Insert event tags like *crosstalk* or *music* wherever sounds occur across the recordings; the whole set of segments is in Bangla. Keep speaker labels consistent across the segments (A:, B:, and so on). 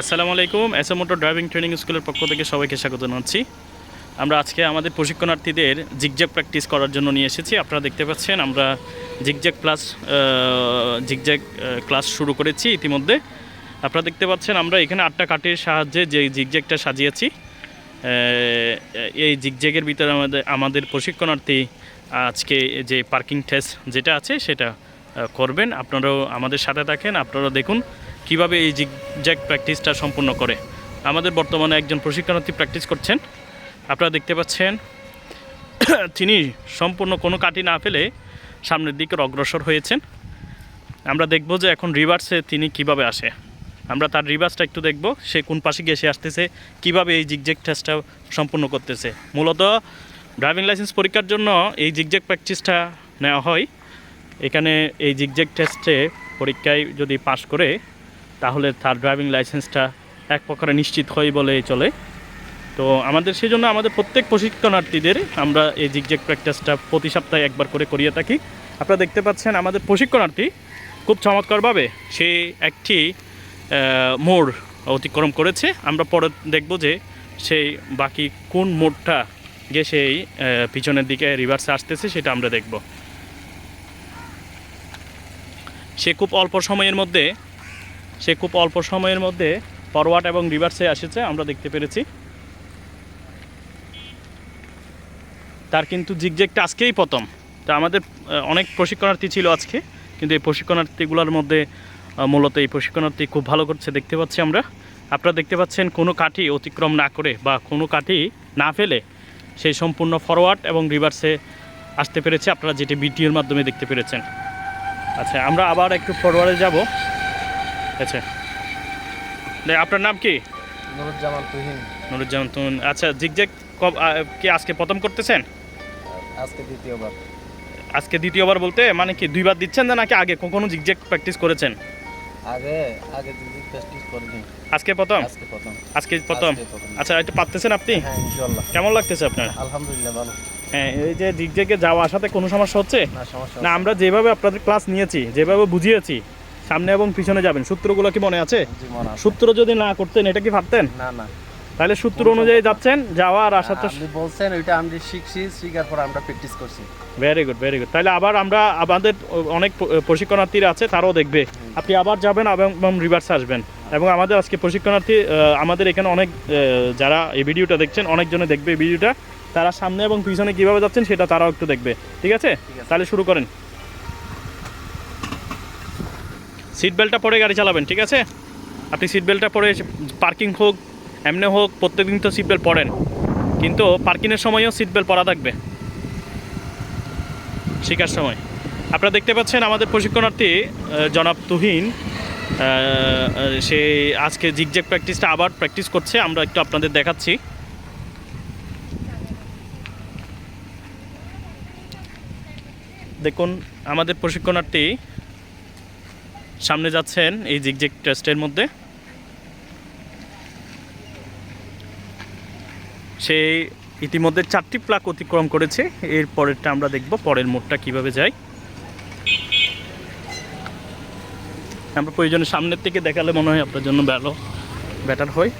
A: আসসালামু আলাইকুম এসএ মোটর ড্রাইভিং ট্রেনিং স্কুলের পক্ষ থেকে সবাইকে স্বাগত জানাচ্ছি। আমরা আজকে আমাদের প্রশিক্ষণার্থীদের জিগজ্যাগ প্র্যাকটিস করার জন্য নিয়ে এসেছি। আপনারা দেখতে পাচ্ছেন, আমরা জিগজ্যাগ ক্লাস জিগজ্যাগ ক্লাস শুরু করেছি ইতিমধ্যে। আপনারা দেখতে পাচ্ছেন, আমরা এখানে আটটা কাঠের সাহায্যে যে জিগজ্যাগটা সাজিয়েছি এই জিগজ্যাগের ভিতরে আমাদের আমাদের প্রশিক্ষণার্থী আজকে যে পার্কিং টেস্ট যেটা আছে সেটা করবেন। আপনারাও আমাদের সাথে থাকেন আপনারা দেখুন। কীভাবে এই জিগজ্যাগ প্র্যাকটিসটা সম্পূর্ণ করে? আমাদের বর্তমানে একজন প্রশিক্ষণার্থী প্র্যাকটিস করছেন। আপনারা দেখতে পাচ্ছেন, *coughs* তিনি সম্পূর্ণ কোনো কাটি না ফেলে সামনের দিকে অগ্রসর হয়েছেন। আমরা দেখব যে এখন রিভার্সে তিনি কীভাবে আসে। আমরা তার রিভার্সটা একটু দেখব, সে কোন পাশে গিয়ে সে আসতেছে, কীভাবে এই জিগজ্যাগ টেস্টটা সম্পূর্ণ করতেছে। মূলত ড্রাইভিং লাইসেন্স পরীক্ষার জন্য এই জিগজ্যাগ প্র্যাকটিসটা নেওয়া হয়। এখানে এই জিগজ্যাগ টেস্টে পরীক্ষায় যদি পাশ করে তাহলে তার ড্রাইভিং লাইসেন্সটা এক প্রকারে নিশ্চিত হয় বলে চলে। তো আমাদের সেই জন্য আমাদের প্রত্যেক প্রশিক্ষণার্থীদের আমরা এই জিগজ্যাগ প্র্যাকটিসটা প্রতি সপ্তাহে একবার করে করিয়ে থাকি। আপনারা দেখতে পাচ্ছেন আমাদের প্রশিক্ষণার্থী খুব চমৎকারভাবে সে একটি মোড় অতিক্রম করেছে। আমরা পরে দেখব যে সেই বাকি কোন মোড়টা গিয়ে সেই পিছনের দিকে রিভার্সে আসতেছে সেটা আমরা দেখব। সে খুব অল্প সময়ের মধ্যে সে খুব অল্প সময়ের মধ্যে ফরওয়ার্ড এবং রিভার্সে এসেছে আমরা দেখতে পেরেছি। তার কিন্তু জিগজ্যাগটা আজকেই প্রথম। তা আমাদের অনেক প্রশিক্ষণার্থী ছিল আজকে, কিন্তু এই প্রশিক্ষণার্থীগুলোর মধ্যে মূলত এই প্রশিক্ষণার্থী খুব ভালো করছে দেখতে পাচ্ছি আমরা। আপনারা দেখতে পাচ্ছেন কোনো কাঠি অতিক্রম না করে বা কোনো কাঠি না ফেলে সেই সম্পূর্ণ ফরওয়ার্ড এবং রিভার্সে আসতে পেরেছে। আপনারা যেটি ভিডিওর মাধ্যমে দেখতে পেরেছেন। আচ্ছা আমরা আবার একটু ফরওয়ার্ডে যাব। আচ্ছা। আপনার নাম কি?
B: নুরুজ্জামান তুহিন।
A: নুরুজ্জামান তুন আচ্ছা জিগজ্যাগ কব কি আজকে প্রথম করতেছেন?
B: আজকে দ্বিতীয়বার।
A: আজকে দ্বিতীয়বার বলতে? মানে কি দুইবার দিচ্ছেন না নাকি আগে কখনো জিগজ্যাগ প্র্যাকটিস করেছেন?
B: আগে আগে দিদি প্র্যাকটিস করিনি।
A: আজকে প্রথম?
B: আজকে প্রথম।
A: আজকে প্রথম? আচ্ছা একটু পারতেছেন আপনি?
B: হ্যাঁ ইনশাআল্লাহ।
A: কেমন লাগতেছে আপনার?
B: আলহামদুলিল্লাহ ভালো।
A: হ্যাঁ এই যে জিগজ্যাগে যাওয়া আসাতে কোনো সমস্যা হচ্ছে?
B: না সমস্যা
A: না আমরা যেভাবে আপনাদের ক্লাস নিয়েছি যেভাবে বুঝিয়েছি সামনে এবং পিছনে যাবেন। সূত্রগুলো কি মনে আছে। সূত্র যদি না করতেন এটা কি ভাবতেন?
B: না না।
A: তাহলে সূত্র অনুযায়ী যাচ্ছেন যাওয়া আর আসাতে
B: আপনি বলছেন ওইটা আমি শিখছি শিখার পর আমরা প্র্যাকটিস করছি।
A: ভেরি গুড ভেরি গুড তাহলে আবার আমরা আমাদের অনেক প্রশিক্ষণার্থীরা আছে তারাও দেখবে। আপনি আবার যাবেন এবং রিভার্সে আসবেন। এবং আমাদের আজকে প্রশিক্ষণার্থী আমাদের এখানে অনেক যারা এই ভিডিওটা দেখছেন অনেকজনে দেখবে এই ভিডিওটা। তারা সামনে এবং পিছনে কীভাবে যাচ্ছেন সেটা তারাও একটু দেখবে। ঠিক আছে। তাহলে শুরু করেন। সিট বেল্টটা পরে গাড়ি চালাবেন, ঠিক আছে? আপনি সিট বেল্টটা পরে পার্কিং হোক, এমনি হোক, প্রত্যেকদিন তো সিট বেল্ট পরেন। কিন্তু পার্কিংয়ের সময়ও সিট বেল্ট পরা থাকবে। শিকার সময়। আপনারা দেখতে পাচ্ছেন আমাদের প্রশিক্ষণার্থী জনাব তুহিন। সে আজকে জিগজ্যাগ প্র্যাকটিসটা আবার প্র্যাকটিস করছে, আমরা একটু আপনাদের দেখাচ্ছি। দেখুন, আমাদের প্রশিক্ষণার্থী সামনে যাচ্ছেন এই জিগজ্যাগ টেস্টের মধ্যে। সে ইতিমধ্যে চারটি প্লাক অতিক্রম করেছে, এর পরেরটা আমরা দেখব পরের মোড়টা কীভাবে যায়। আমরা প্রয়োজনে সামনের থেকে দেখালে মনে হয় আপনার জন্য ভালো বেটার হয়।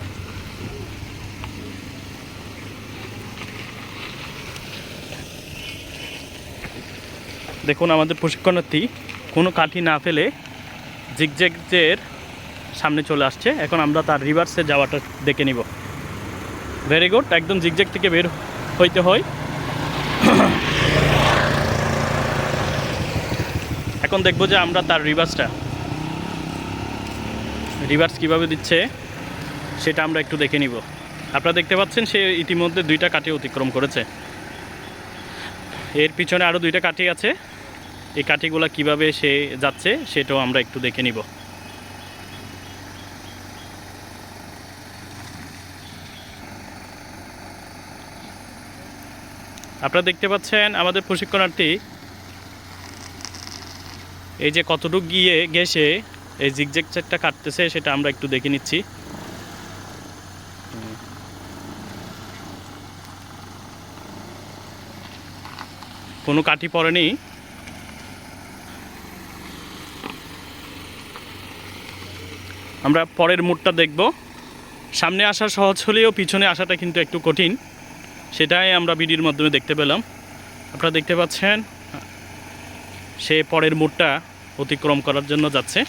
A: দেখুন আমাদের প্রশিক্ষণার্থী কোনো কাঠি না ফেলে জিগজ্যাগের সামনে চলে আসছে। এখন আমরা তার রিভার্সে যাওয়াটা দেখে নিব। ভেরি গুড একদম জিগজ্যাগ থেকে বের হইতে হয়। এখন দেখব যে আমরা তার রিভার্সটা রিভার্স কীভাবে দিচ্ছে, সেটা আমরা একটু দেখে নিব। আপনারা দেখতে পাচ্ছেন, সে ইতিমধ্যে দুইটা কাঠি অতিক্রম করেছে। এর পিছনে আরও দুইটা কাঠি আছে। এই কাঠিগুলো কীভাবে সে যাচ্ছে সেটাও আমরা একটু দেখে নিব। আপনারা দেখতে পাচ্ছেন আমাদের প্রশিক্ষণার্থী এই যে কতটুকু গিয়ে গেছে, এই জিগজ্যাগ চারটা কাটতেছে সেটা আমরা একটু দেখে নিচ্ছি। কোনো কাঠি পড়েনি। আমরা পরের মুডটা দেখব। সামনে আসা সহজ হলেও পিছনে আসাটা কিন্তু একটু কঠিন। সেটাই আমরা ভিডিওর মাধ্যমে দেখতে পেলাম। আপনারা দেখতে পাচ্ছেন, সে পরের মুডটা অতিক্রম করার জন্য যাচ্ছে।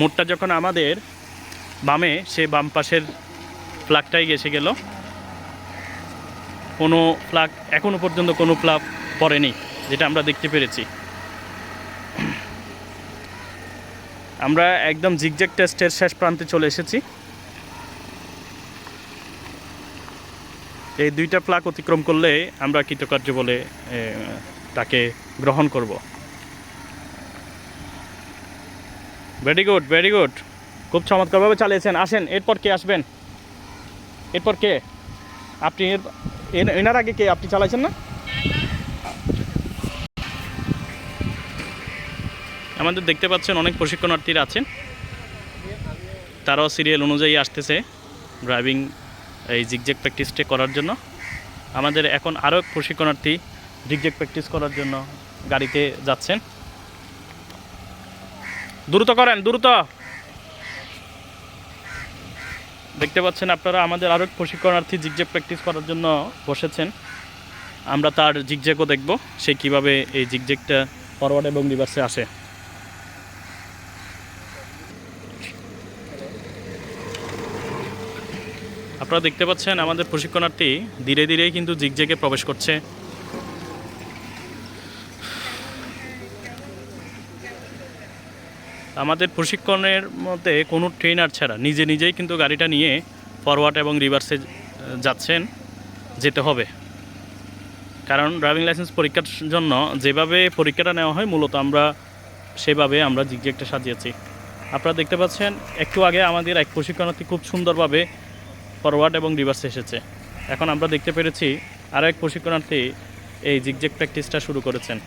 A: মুডটা যখন আমাদের বামে, সে বাম পাশের ফ্ল্যাগটাই এসে গেল। কোনো ফ্ল্যাগ এখনও পর্যন্ত কোনো ফ্ল্যাগ পড়েনি, যেটা আমরা দেখতে পেরেছি। আমরা একদম জিগজ্যাগ টেস্টের শেষ প্রান্তে চলে এসেছি। এই দুইটা প্লাক অতিক্রম করলে আমরা কৃতকার্য বলে তাকে গ্রহণ করব। ভেরি গুড ভেরি গুড খুব চমৎকারভাবে চালিয়েছেন। আসেন, এরপর কে আসবেন? এরপর কে? আপনি এর এন- এনার আগে কে? আপনি চালাইছেন না? আমাদের দেখতে পাচ্ছেন অনেক প্রশিক্ষণার্থীরা আছেন। তারাও সিরিয়াল অনুযায়ী আসতেছে ড্রাইভিং এই জিগজ্যাগ প্র্যাকটিসটা করার জন্য। আমাদের এখন আরও এক প্রশিক্ষণার্থী জিগজ্যাগ প্র্যাকটিস করার জন্য গাড়িতে যাচ্ছেন। দ্রুত করেন, দ্রুত। দেখতে পাচ্ছেন আপনারা, আমাদের আরও এক প্রশিক্ষণার্থী জিগজ্যাগ প্র্যাকটিস করার জন্য বসেছেন। আমরা তার জিগজ্যাগও দেখব, সে কীভাবে এই জিগজ্যাগটা ফরওয়ার্ড এবং রিভার্সে আসে। আপনারা দেখতে পাচ্ছেন আমাদের প্রশিক্ষণার্থী ধীরে ধীরেই কিন্তু জিগজ্যাগে প্রবেশ করছে। আমাদের প্রশিক্ষণের মধ্যে কোনো ট্রেনার ছাড়া নিজে নিজেই কিন্তু গাড়িটা নিয়ে ফরওয়ার্ড এবং রিভার্সে যাচ্ছেন, যেতে হবে। কারণ ড্রাইভিং লাইসেন্স পরীক্ষার জন্য যেভাবে পরীক্ষাটা নেওয়া হয়, মূলত আমরা সেভাবে আমরা জিগজ্যাগটা সাজিয়েছি। আপনারা দেখতে পাচ্ছেন, একটু আগে আমাদের এক প্রশিক্ষণার্থী খুব সুন্দরভাবে ফরওয়ার্ড এবং রিভার্সে এসেছে। এখন আমরা দেখতে পেরেছি আরও এক প্রশিক্ষণার্থী এই জিগজ্যাগ প্র্যাকটিসটা শুরু করেছেন।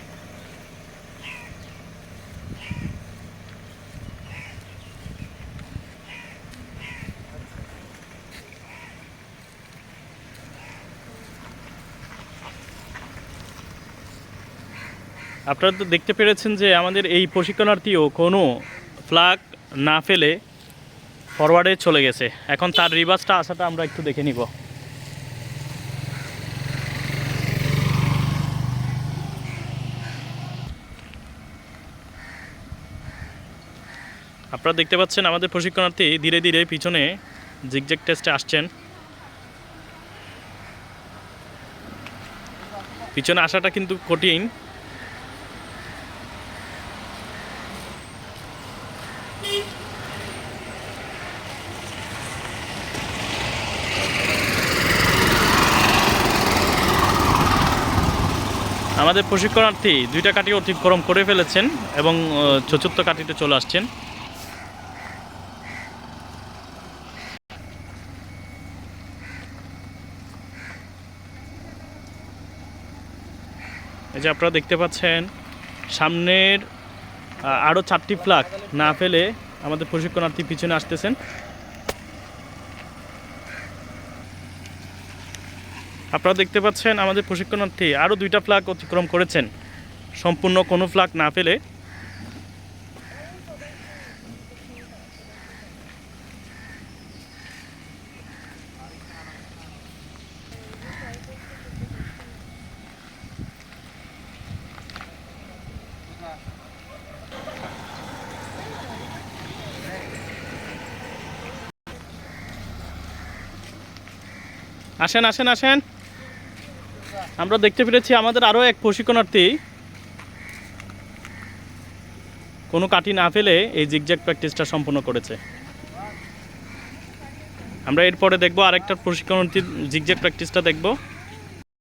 A: আপনারা তো দেখতে পেরেছেন যে আমাদের এই প্রশিক্ষণার্থীও কোনো ফ্ল্যাগ না ফেলে ফরওয়ার্ডে চলে গেছে। এখন তার রিভার্সটা আসাটা আমরা একটু দেখে নিব। আপনারা দেখতে পাচ্ছেন আমাদের প্রশিক্ষণার্থী ধীরে ধীরে পিছনে জিগজ্যাগ টেস্টে আসছেন। পিছনে আসাটা কিন্তু কঠিন। আমাদের প্রশিক্ষণার্থী দুইটা কাটি অতিক্রম করে ফেলেছেন এবং চতুর্থ কাটিতে চলে আসছেন। এই যে আপনারা দেখতে পাচ্ছেন, সামনের আরও চারটি ফ্ল্যাগ না ফেলে আমাদের প্রশিক্ষণার্থী পিছনে আসতেছেন। আপনারা দেখতে পাচ্ছেন আমাদের প্রশিক্ষণার্থী আরও দুইটা ফ্ল্যাগ অতিক্রম করেছেন। সম্পূর্ণ কোনো ফ্ল্যাগ না ফেলে আসেন আসেন আসেন। আমরা দেখতে পেরেছি আমাদের আরও এক প্রশিক্ষণার্থী। কোনো কাটি না ফেলে এই জিগজ্যাগ প্র্যাকটিসটা সম্পূর্ণ করেছে। আমরা এরপরে দেখব আরেকটা প্রশিক্ষণার্থী জিগজ্যাগ প্র্যাকটিসটা দেখব।